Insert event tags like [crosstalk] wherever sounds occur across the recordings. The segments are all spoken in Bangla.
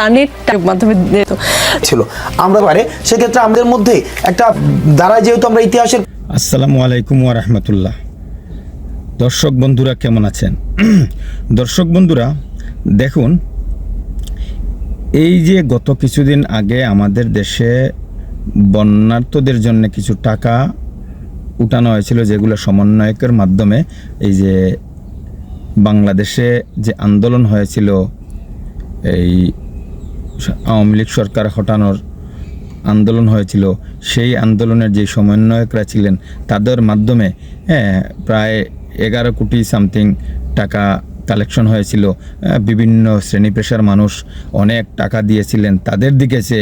প্রাণের মাধ্যমে ছিল। আমরা পারে সেক্ষেত্রে আমাদের মধ্যে একটা দ্বারা যেহেতু আমরা ইতিহাসের আসসালামু আলাইকুম ওয়া রাহমাতুল্লাহ। দর্শক বন্ধুরা কেমন আছেন? [clears throat] দর্শক বন্ধুরা দেখুন এই যে গত কিছুদিন আগে আমাদের দেশে বন্যার্থদের জন্য কিছু টাকা উঠানো হয়েছিল যেগুলো সমন্বয়কের মাধ্যমে এই যে বাংলাদেশে যে আন্দোলন হয়েছিল এই আওয়ামী লীগ সরকার হটানোর আন্দোলন হয়েছিল সেই আন্দোলনের যে সমন্বয়করা ছিলেন তাদের মাধ্যমে প্রায় এগারো কোটি সামথিং টাকা কালেকশন হয়েছিল। হ্যাঁ, বিভিন্ন শ্রেণি পেশার মানুষ অনেক টাকা দিয়েছিলেন তাদের দিকে সে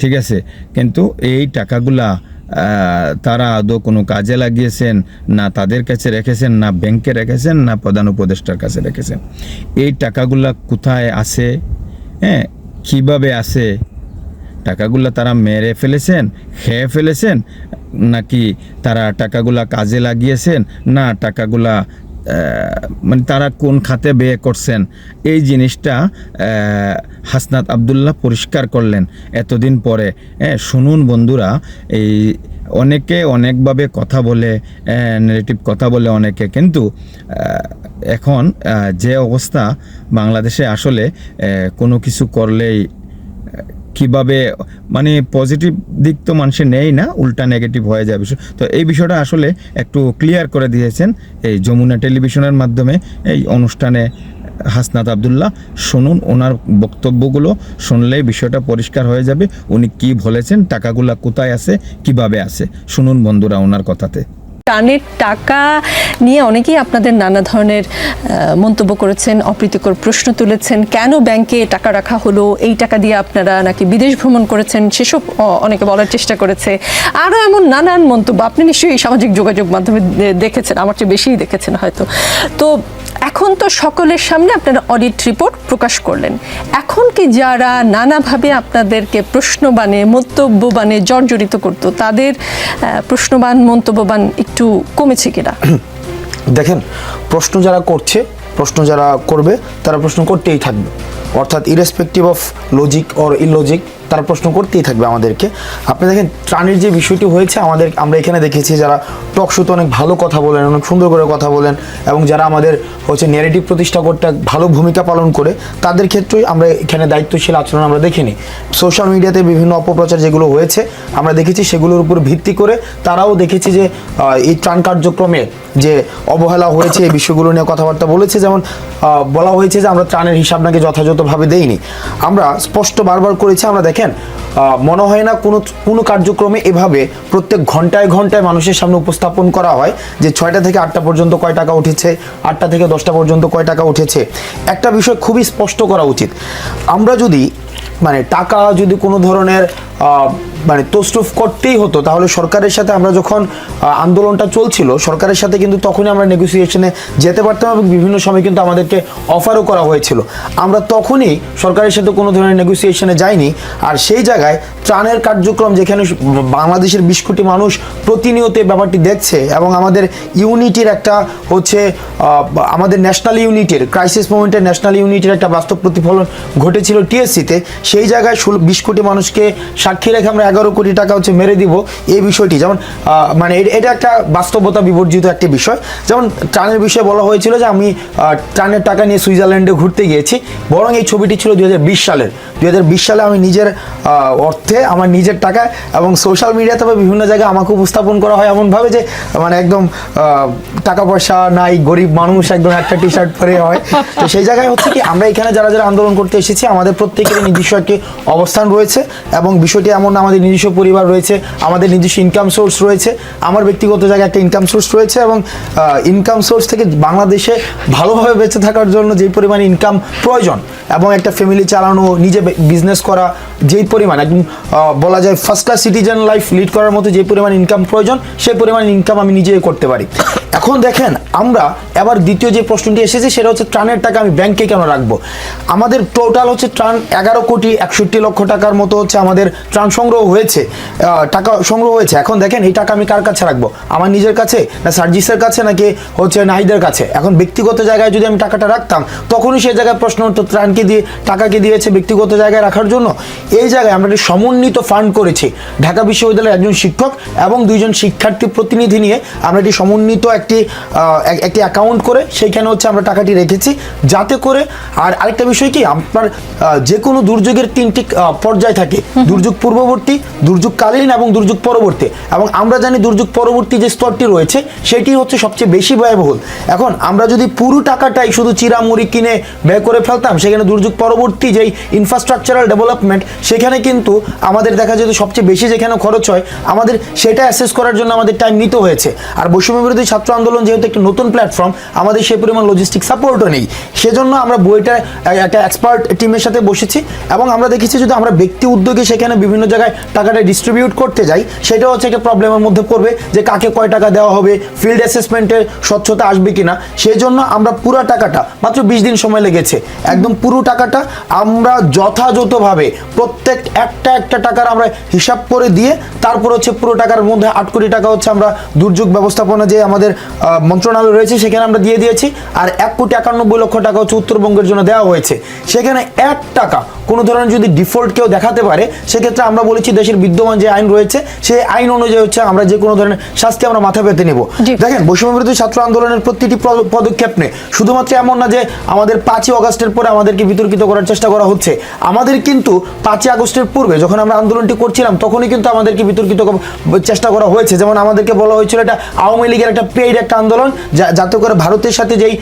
ঠিক আছে? কিন্তু এই টাকাগুলা তারা আদৌ কোনো কাজে লাগিয়েছেন না তাদের কাছে রেখেছেন না ব্যাংকে রেখেছেন না প্রধান উপদেষ্টার কাছে রেখেছেন। এই টাকাগুলা কোথায় আছে? হ্যাঁ কীভাবে আছে? টাকাগুলা তারা মেরে ফেলেছেন, খেয়ে ফেলেছেন? নাকি তারা টাকাগুলা কাজে লাগিয়েছেন? না, টাকাগুলা মানে তারা কোন খাতে ব্যয় করছেন? এই জিনিসটা হাসনাত আবদুল্লাহ পরিষ্কার করলেন এতদিন পরে। হ্যাঁ শুনুন বন্ধুরা, এই অনেকে অনেকভাবে কথা বলে নেগেটিভ কথা বলে অনেকে, কিন্তু এখন যে অবস্থা বাংলাদেশে আসলে কোনো কিছু করলেই কীভাবে মানে পজিটিভ দিক তো মানুষের নেই না, উল্টা নেগেটিভ হয়ে যায় বিষয়। তো এই বিষয়টা আসলে একটু ক্লিয়ার করে দিয়েছেন এই যমুনা টেলিভিশনের মাধ্যমে এই অনুষ্ঠানে হাসনাত আবদুল্লাহ। শুনুন ওনার বক্তব্যগুলো, শুনলেই বিষয়টা পরিষ্কার হয়ে যাবে। উনি কি বলেছেন, টাকাগুলা কোথায় আছে, কীভাবে আছে? শুনুন বন্ধুরা ওনার কথাতে। প্রাণের টাকা নিয়ে অনেকেই আপনাদের নানা ধরনের মন্তব্য করেছেন, অপ্রীতিকর প্রশ্ন তুলেছেন, কেন ব্যাংকে টাকা রাখা হলো, এই টাকা দিয়ে আপনারা নাকি বিদেশ ভ্রমণ করেছেন, সেসব অনেকে বলার চেষ্টা করেছে। আরও এমন নানান মন্তব্য, আপনি নিশ্চয়ই সামাজিক যোগাযোগ মাধ্যমে দেখেছেন, আমার চেয়ে বেশিই দেখেছেন হয়তো। তো এখন তো সকলের সামনে আপনারা অডিট রিপোর্ট প্রকাশ করলেন। এখন কি যারা নানাভাবে আপনাদেরকে প্রশ্নবানে মন্তব্যবানে জর্জরিত করতো, তাদের প্রশ্নবান মন্তব্যবান একটু কমেছে কিনা? [clears throat] দেখেন, প্রশ্ন যারা করছে, প্রশ্ন যারা করবে, তারা প্রশ্ন করতেই থাকবে। অর্থাৎ irrespective of logic or illogic তারা প্রশ্ন করতেই থাকবে আমাদেরকে। আপনি দেখেন, ত্রাণের যে বিষয়টি হয়েছে, আমাদের, আমরা এখানে দেখেছি যারা টক শোতে অনেক ভালো কথা বলেন, অনেক সুন্দর করে কথা বলেন এবং যারা আমাদের হচ্ছে নেগেটিভ প্রতিষ্ঠা করতে ভালো ভূমিকা পালন করে, তাদের ক্ষেত্রেই আমরা এখানে দায়িত্বশীল আচরণ আমরা দেখিনি। সোশ্যাল মিডিয়াতে বিভিন্ন অপপ্রচার যেগুলো হয়েছে, আমরা দেখেছি সেগুলোর উপর ভিত্তি করে তারাও দেখেছি যে এই ত্রাণ কার্যক্রমে যে অবহেলা হয়েছে, এই বিষয়গুলো নিয়ে কথাবার্তা বলেছে, যেমন বলা হয়েছে যে আমরা ত্রাণের হিসাব নাকি যথাযথভাবে দেইনি। আমরা স্পষ্ট বারবার করেছি, আমরা দেখেন আহ, মনে হয় না কোনো কোনো কার্যক্রমে এভাবে প্রত্যেক ঘন্টায় ঘন্টায় মানুষের সামনে উপস্থাপন করা হয় যে ছয়টা থেকে আটটা পর্যন্ত কয় টাকা উঠেছে আটটা থেকে দশটা পর্যন্ত কয় টাকা উঠেছে। একটা বিষয় খুবই স্পষ্ট করা উচিত। আমরা যদি মানে টাকা যদি কোনো ধরনের মানে তস্রুফ করতেই হতো। তাহলে সরকারের সাথে আমরা যখন আন্দোলনটা চলছিল, সরকারের সাথে কিন্তু তখনই আমরা নেগোসিয়েশনে যেতে পারতাম এবং বিভিন্ন সময় কিন্তু আমাদেরকে অফারও করা হয়েছিল। আমরা তখনই সরকারের সাথে কোনো ধরনের নেগোসিয়েশনে যাইনি। আর সেই জায়গায় ত্রাণের কার্যক্রম যেখানে বাংলাদেশের বিশ কোটি মানুষ প্রতিনিয়ত ব্যাপারটি দেখছে এবং আমাদের ইউনিটির একটা হচ্ছে আমাদের ন্যাশনাল ইউনিটির ক্রাইসিস মোমেন্টের ন্যাশনাল ইউনিটির একটা বাস্তব প্রতিফলন ঘটেছিল টিএসসিতে সেই জায়গায় ষোলো, বিশ কোটি মানুষকে সাক্ষী রেখে আমরা এগারো কোটি টাকা হচ্ছে মেরে দিব এই বিষয়টি। যেমন মানে এটা একটা বাস্তবতা বিবর্জিত একটি বিষয়। যেমন, ত্রাণের বিষয়ে বলা হয়েছিল যে আমি ত্রাণের টাকা নিয়ে সুইজারল্যান্ডে ঘুরতে গিয়েছি। বরং এই ছবিটি ছিল দুই সালের। দুই সালে আমি নিজের অর্থে আমার নিজের টাকায় এবং সোশ্যাল মিডিয়াতে বা বিভিন্ন জায়গায় আমাকে উপস্থাপন করা হয় এমনভাবে যে মানে একদম টাকা পয়সা নাই, গরিব মানুষ একদম একটা টি শার্ট পরে হয়। তো সেই জায়গায় হচ্ছে কি, আমরা এখানে যারা যারা আন্দোলন করতে এসেছি, আমাদের প্রত্যেকের নিজস্ব একটি অবস্থান রয়েছে এবং বিষয়টি এমন আমাদের নিজস্ব পরিবার রয়েছে, আমাদের নিজস্ব ইনকাম সোর্স রয়েছে, আমার ব্যক্তিগত জায়গায় একটা ইনকাম সোর্স রয়েছে এবং ইনকাম সোর্স থেকে বাংলাদেশে ভালোভাবে বেঁচে থাকার জন্য যেই পরিমাণ ইনকাম প্রয়োজন এবং একটা ফ্যামিলি চালানো, নিজে বিজনেস করা, যেই পরিমাণ একদম বলা যায় first class citizen life lead করার মতো যে পরিমাণ ইনকাম প্রয়োজন সেই পরিমাণ ইনকাম আমি নিজে করতে পারি। এখন দেখেন, আমরা এবার দ্বিতীয় যে প্রশ্নটি এসেছে, সেটা হচ্ছে ত্রাণের টাকা আমি ব্যাংকে কেন রাখব? আমাদের টোটাল হচ্ছে ত্রাণ এগারো কোটি একষট্টি লক্ষ টাকার মতো হচ্ছে আমাদের ত্রাণ সংগ্রহ হয়েছে টাকা সংগ্রহ হয়েছে। এখন দেখেন এই টাকা আমি কার কাছে রাখব? আমার নিজের কাছে? না সার্জিসের কাছে নাকি হচ্ছে নাহিদের কাছে? এখন ব্যক্তিগত জায়গায় যদি আমি টাকাটা রাখতাম তখনই সেই জায়গায় প্রশ্ন হতো ত্রাণকে দিয়ে টাকাকে দিয়েছে ব্যক্তিগত জায়গায় রাখার জন্য? এই জায়গায় আমরা একটি সমন্বিত ফান্ড করেছি। ঢাকা বিশ্ববিদ্যালয়ের একজন শিক্ষক এবং দুইজন শিক্ষার্থী প্রতিনিধি নিয়ে আমরা একটি সমন্বিত একটি একটি অ্যাকাউন্ট করে সেইখানে হচ্ছে আমরা টাকাটি রেখেছি। যাতে করে আর আরেকটা বিষয় কি? আপনার যে কোনো দুর্যোগের তিনটি পর্যায় থাকে। দুর্যোগ পূর্ববর্তী দুর্যোগকালীন এবং দুর্যোগ পরবর্তী। এবং আমরা জানি দুর্যোগ পরবর্তী যে স্তরটি রয়েছে, সেটি হচ্ছে সবচেয়ে বেশি ব্যয়বহুল। এখন আমরা যদি পুরো টাকাটাই শুধু চিরামুড়ি কিনে ব্যয় করে ফেলতাম, সেখানে দুর্যোগ পরবর্তী যেই ইনফ্রাস্ট্রাকচারাল ডেভেলপমেন্ট সেখানে কিন্তু আমাদের দেখা যেত সবচেয়ে বেশি যেখানে খরচ হয়, আমাদের সেটা অ্যাসেস করার জন্য আমাদের টাইম নিতে হয়েছে। আর বৈষম্য বিরোধী ছাত্র আন্দোলন যেহেতু একটি নতুন প্ল্যাটফর্ম আমাদের সেই পরিমাণ লজিস্টিক সাপোর্টও নেই। সেজন্য আমরা বইটা একটা এক্সপার্ট টিমের সাথে বসেছি এবং আমরা দেখেছি যদি আমরা ব্যক্তি উদ্যোগে সেখানে বিভিন্ন জায়গায় টাকাটা ডিস্ট্রিবিউট করতে যাই সেটা হচ্ছে একটা প্রবলেমের মধ্যে পড়বে যে কাকে কয় টাকা দেওয়া হবে ফিল্ড অ্যাসেসমেন্টের স্বচ্ছতা আসবে কিনা। সেই জন্য আমরা পুরো টাকাটা, মাত্র বিশ দিন সময় লেগেছে, একদম পুরো টাকাটা আমরা যথাযথভাবে প্রত্যেক একটা একটা টাকার আমরা হিসাব করে দিয়ে, তারপর হচ্ছে পুরো টাকার মধ্যে আট কোটি টাকা হচ্ছে আমরা দুর্যোগ ব্যবস্থাপনা যে আমাদের মন্ত্রণালয় রয়েছে, সেখানে আমরা দিয়ে দিয়েছি। আর এক কোটি একানব্বই লক্ষ টাকা হচ্ছে উত্তরবঙ্গের জন্য দেওয়া হয়েছে। সেখানে এক টাকা কোনো ধরনের যদি ডিফল্ট কেউ দেখাতে পারে, সেক্ষেত্রে আমরা বলেছি দেশের বিদ্যমান যে আইন রয়েছে সেই আইন অনুযায়ী হচ্ছে আমরা যে কোনো ধরনের শাস্তি আমরা মাথা পেতে নেব। দেখেন বৈষম্য বিরোধী ছাত্র আন্দোলনের প্রতিটি পদক্ষেপ নেই শুধুমাত্র এমন না যে আমাদের পাঁচই অগস্টের পরে আমাদেরকে বিতর্কিত করার চেষ্টা করা হচ্ছে আমাদের কিন্তু পাঁচই আগস্টের পূর্বে যখন আমরা আন্দোলনটি করছিলাম তখনই কিন্তু আমাদেরকে বিতর্কিত চেষ্টা করা হয়েছে। যেমন আমাদেরকে বলা হয়েছিল এটা আওয়ামী লীগের একটা পেইড একটা আন্দোলন যাতে করে ভারতের সাথে যেই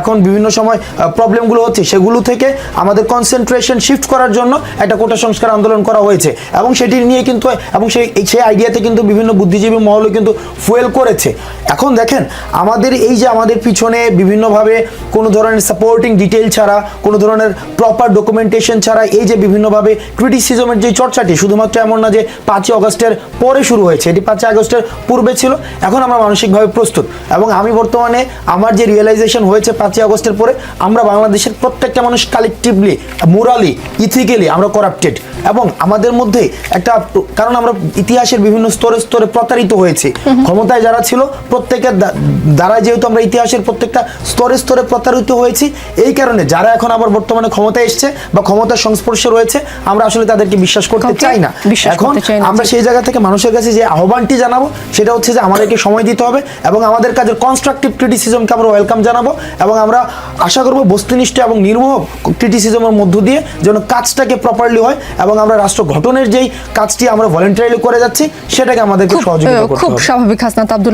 এখন বিভিন্ন সময় প্রবলেমগুলো হচ্ছে সেগুলো থেকে আমাদের কনসেন্ট্রেশন শিফট করার জন্য একটা কোটা সংস্কার আন্দোলন করা হয়েছে। এবং সেটি নিয়ে কিন্তু এবং সেই সেই আইডিয়াতে কিন্তু বিভিন্ন বুদ্ধিজীবী মহলও কিন্তু ফুয়েল করেছে। এখন দেখেন, আমাদের এই যে আমাদের পিছনে বিভিন্নভাবে কোনো ধরনের সাপোর্টিং ডিটেল ছাড়া, কোনো ধরনের প্রপার ডকুমেন্টেশন ছাড়া এই যে বিভিন্নভাবে ক্রিটিসিজমের যে চর্চাটি শুধুমাত্র এমন না যে পাঁচই অগস্টের পরে শুরু হয়েছে, এটি পাঁচই আগস্টের পূর্বে ছিল, এখন আমরা মানসিকভাবে প্রস্তুত। এবং আমি বর্তমানে আমার যে রিয়েলাইজেশন হয়েছে পাঁচই আগস্টের পরে, আমরা বাংলাদেশের প্রত্যেকটা মানুষ কালেকটিভলি মোরালি ইথিক্যালি আমরা করাপ্টেড এবং আমাদের মধ্যে একটা কারণ আমরা ইতিহাসের বিভিন্ন স্তরে স্তরে প্রতারিত হয়েছে। ক্ষমতায় যারা ছিল প্রত্যেকের দ্বা- দ্বারা যেহেতু আমরা ইতিহাসের প্রত্যেকটা স্তরে স্তরে প্রতারিত হয়েছি এই কারণে যারা এখন আবার বর্তমানে ক্ষমতায় এসছে বা ক্ষমতার সংস্পর্শে রয়েছে আমরা আসলে তাদেরকে বিশ্বাস করতে চাই না। এখন আমরা সেই জায়গা থেকে মানুষের কাছে যে আহ্বানটি জানাব সেটা হচ্ছে যে আমাদেরকে সময় দিতে হবে এবং আমাদের কাজের কনস্ট্রাকটিভ ক্রিটিসিজমকে আমরা ওয়েলকাম জানাব এবং আমরা আশা করব বস্তুনিষ্ঠ এবং নির্মোহ ক্রিটিসিজমের মধ্য দিয়ে যেন কাজটাকে প্রপারলি হয় এবং আমরা রাষ্ট্র গঠনের যেই কাজটি আমরা ভলেন্টারিলি করে যাচ্ছি সেটাকে আমাদেরকে সহযোগিতা করতে করতে খুব স্বাভাবিক হাসনাত আব্দুল